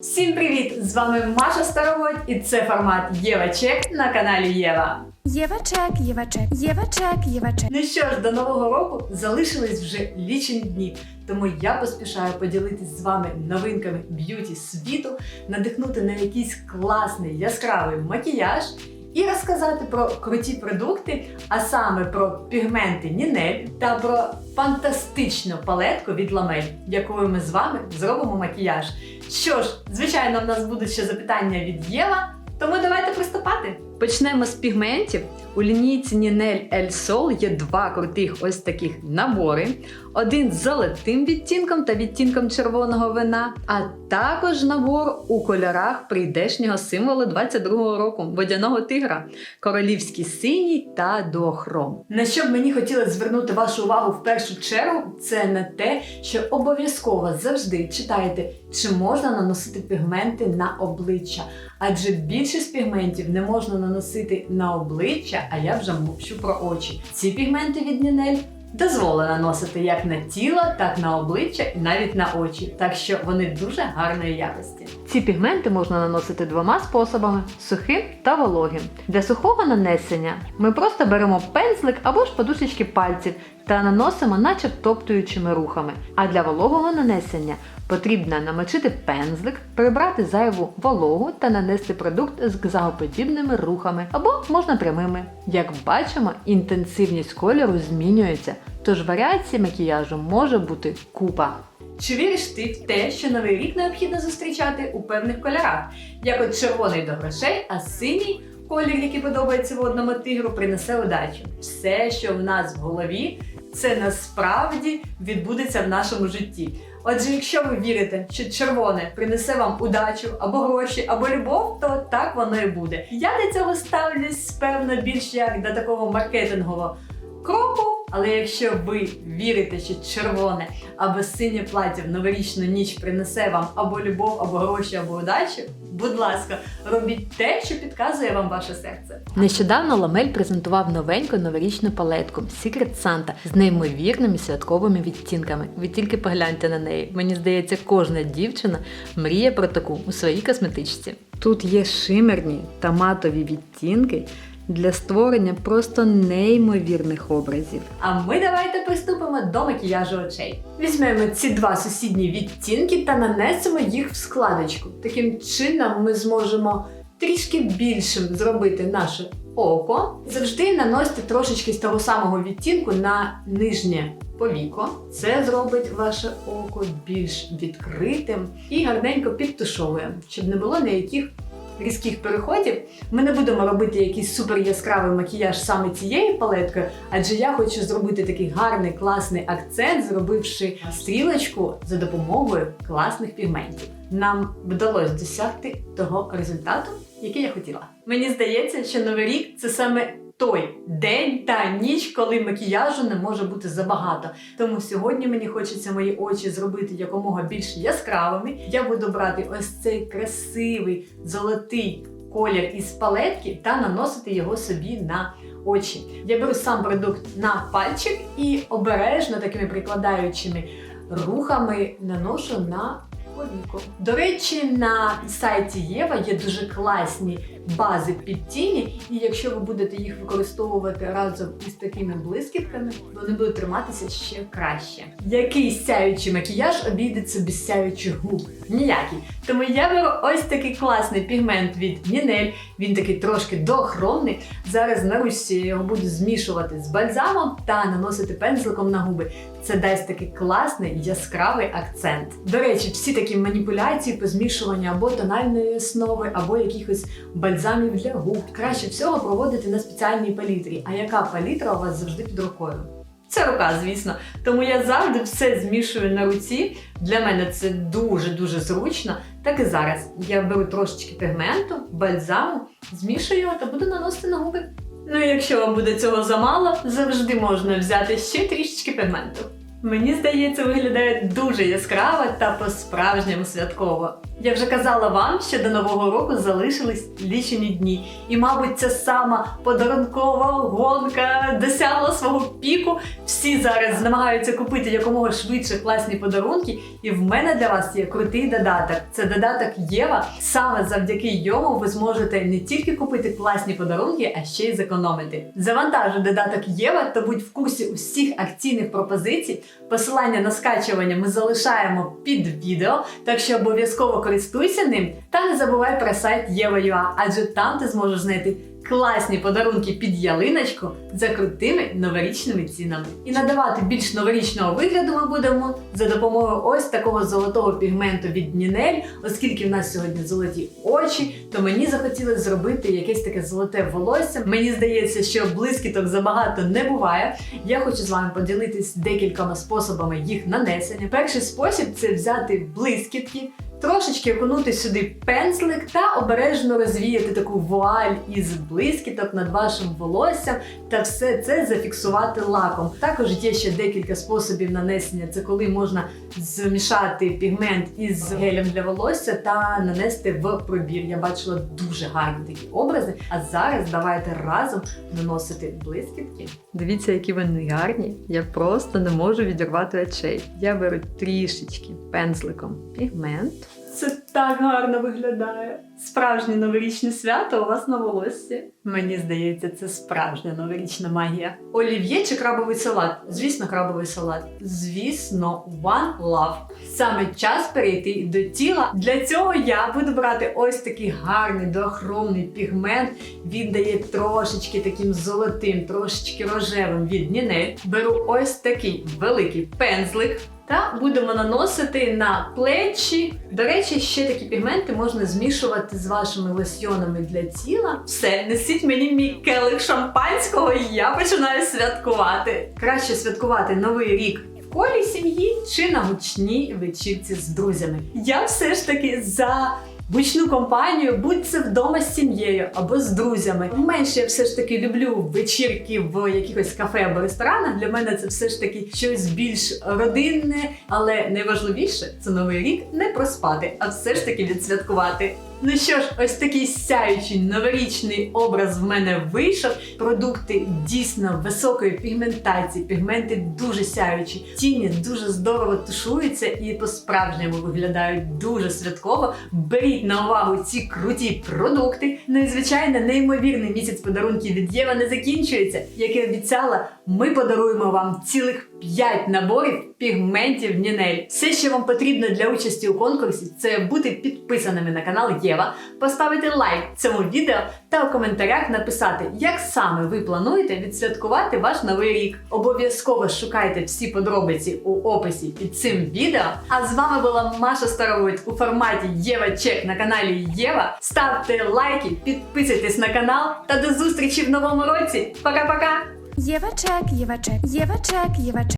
Всім привіт! З вами Маша Староводь і це формат Єва Чек на каналі Єва. Єва чек, Єва чек, Єва чек, Єва чек. Ну що ж, до нового року залишились вже лічені дні, тому я поспішаю поділитись з вами новинками б'юті світу, надихнути на якийсь класний яскравий макіяж і розказати про круті продукти, а саме про пігменти Нінель та про фантастичну палетку від ламель, якою ми з вами зробимо макіяж. Що ж, звичайно, в нас будуть ще запитання від Єва, тому давайте приступати. Почнемо з пігментів. У лінійці Ninel El Sol є два крутих ось таких набори: один з золотим відтінком та відтінком червоного вина, а також набор у кольорах прийдешнього символу 22-го року водяного тигра, королівський синій та дуохром. На що б мені хотілося звернути вашу увагу в першу чергу, це на те, що обов'язково завжди читайте, чи можна наносити пігменти на обличчя. Адже більшість пігментів не можна наносити на обличчя, а я вже мовчу про очі. Ці пігменти від Нінель дозволено наносити як на тіло, так на обличчя і навіть на очі, так що вони дуже гарної якості. Ці пігменти можна наносити двома способами: сухим та вологим. Для сухого нанесення ми просто беремо пензлик або ж подушечки пальців та наносимо, наче топтуючими рухами. А для вологого нанесення потрібно намочити пензлик, прибрати зайву вологу та нанести продукт з загоподібними рухами або можна прямими. Як бачимо, інтенсивність кольору змінюється, тож варіацій макіяжу може бути купа. Чи віриш ти в те, що новий рік необхідно зустрічати у певних кольорах, як от червоний до грошей, а синій колір, який подобається водному тигру, принесе удачу. Все, що в нас в голові, це насправді відбудеться в нашому житті. Отже, якщо ви вірите, що червоне принесе вам удачу або гроші, або любов, то так воно і буде. Я до цього ставлюсь певно більш як до такого маркетингового кроку. Але якщо ви вірите, що червоне або синє плаття в новорічну ніч принесе вам або любов, або гроші, або удачу, будь ласка, робіть те, що підказує вам ваше серце. Нещодавно Ламель презентував новеньку новорічну палетку Secret Santa з неймовірними святковими відтінками. Ви тільки погляньте на неї. Мені здається, кожна дівчина мріє про таку у своїй косметичці. Тут є шимерні та матові відтінки для створення просто неймовірних образів. А ми давайте приступимо до макіяжу очей. Візьмемо ці два сусідні відтінки та нанесемо їх в складочку. Таким чином ми зможемо трішки більшим зробити наше око. Завжди наносьте трошечки з того самого відтінку на нижнє повіко. Це зробить ваше око більш відкритим і гарненько підтушовує, щоб не було ніяких різких переходів. Ми не будемо робити якийсь супер яскравий макіяж саме цією палеткою, адже я хочу зробити такий гарний класний акцент, зробивши стрілочку за допомогою класних пігментів. Нам вдалося досягти того результату, який я хотіла. Мені здається, що новий рік це саме. Той день та ніч, коли макіяжу не може бути забагато. Тому сьогодні мені хочеться мої очі зробити якомога більш яскравими. Я буду брати ось цей красивий золотий колір із палетки та наносити його собі на очі. Я беру сам продукт на пальчик і обережно такими прикладаючими рухами наношу на. До речі, на сайті Єва є дуже класні бази під тіні, і якщо ви будете їх використовувати разом із такими блискітками, вони будуть триматися ще краще. Який сяючий макіяж обійдеться без сяючих губ? Ніякий. Тому я беру ось такий класний пігмент від Нінель. Він такий трошки доохронний. Зараз на ручці я його буду змішувати з бальзамом та наносити пензликом на губи. Це дасть такий класний яскравий акцент. До речі, всі такі маніпуляції по змішуванню або тональної основи, або якихось бальзамів для губ. Краще всього проводити на спеціальній палітрі. А яка палітра у вас завжди під рукою? Це рука, звісно. Тому я завжди все змішую на руці. Для мене це дуже-дуже зручно. Так і зараз. Я беру трошечки пігменту, бальзаму, змішую його та буду наносити на губи. Ну і якщо вам буде цього замало, завжди можна взяти ще трішечки пігменту. Мені здається, виглядає дуже яскраво та по-справжньому святково. Я вже казала вам, що до нового року залишились лічені дні, і, мабуть, ця сама подарункова гонка досягла свого піку. Всі зараз намагаються купити якомога швидше класні подарунки. І в мене для вас є крутий додаток. Це додаток Єва. Саме завдяки йому ви зможете не тільки купити класні подарунки, а ще й зекономити. Завантажуй додаток Єва та будь в курсі усіх акційних пропозицій. Посилання на скачування ми залишаємо під відео, так що обов'язково користуйся ним та не забувай про сайт Єва.ua, адже там ти зможеш знайти класні подарунки під ялиночку за крутими новорічними цінами. І надавати більш новорічного вигляду ми будемо за допомогою ось такого золотого пігменту від Нінель, оскільки в нас сьогодні золоті очі, то мені захотілося зробити якесь таке золоте волосся. Мені здається, що блискіток забагато не буває. Я хочу з вами поділитись декількома способами їх нанесення. Перший спосіб це взяти блискітки. Трошечки окунути сюди пензлик та обережно розвіяти таку вуаль із блискіток над вашим волоссям та все це зафіксувати лаком. Також є ще декілька способів нанесення. Це коли можна змішати пігмент із гелем для волосся та нанести в пробір. Я бачила дуже гарні такі образи. А зараз давайте разом наносити блискітки. Дивіться, які вони гарні. Я просто не можу відірвати очей. Я беру трішечки пензликом пігмент. Так гарно виглядає. Справжнє новорічне свято у вас на волоссі. Мені здається, це справжня новорічна магія. Олів'є чи крабовий салат? Звісно, крабовий салат. Звісно, one love. Саме час перейти до тіла. Для цього я буду брати ось такий гарний доохромний пігмент. Він дає трошечки таким золотим, трошечки рожевим від Нінель. Беру ось такий великий пензлик. Та будемо наносити на плечі. До речі, ще такі пігменти можна змішувати з вашими лосьйонами для тіла. Все, несіть мені мій келих шампанського, і я починаю святкувати. Краще святкувати новий рік. В колі сім'ї чи на гучній вечірці з друзями. Я все ж таки за гучну компанію, будь це вдома з сім'єю або з друзями. Менше я все ж таки люблю вечірки в якихось кафе або ресторанах. Для мене це все ж таки щось більш родинне, але найважливіше це новий рік не проспати, а все ж таки відсвяткувати. Ну що ж, ось такий сяючий новорічний образ в мене вийшов. Продукти дійсно високої пігментації, пігменти дуже сяючі, тіні дуже здорово тушуються і по-справжньому виглядають дуже святково. Беріть на увагу ці круті продукти. Ну і звичайно, неймовірний місяць подарунків від Єва не закінчується. Як і обіцяла, ми подаруємо вам цілих 5 наборів пігментів Нінель. Все, що вам потрібно для участі у конкурсі, це бути підписаними на канал Єва, поставити лайк цьому відео та у коментарях написати, як саме ви плануєте відсвяткувати ваш новий рік. Обов'язково шукайте всі подробиці у описі під цим відео. А з вами була Маша Старовойт у форматі Єва Чек на каналі Єва. Ставте лайки, підписуйтесь на канал та до зустрічі в новому році. Пока-пока! Єва чек, Єва чек,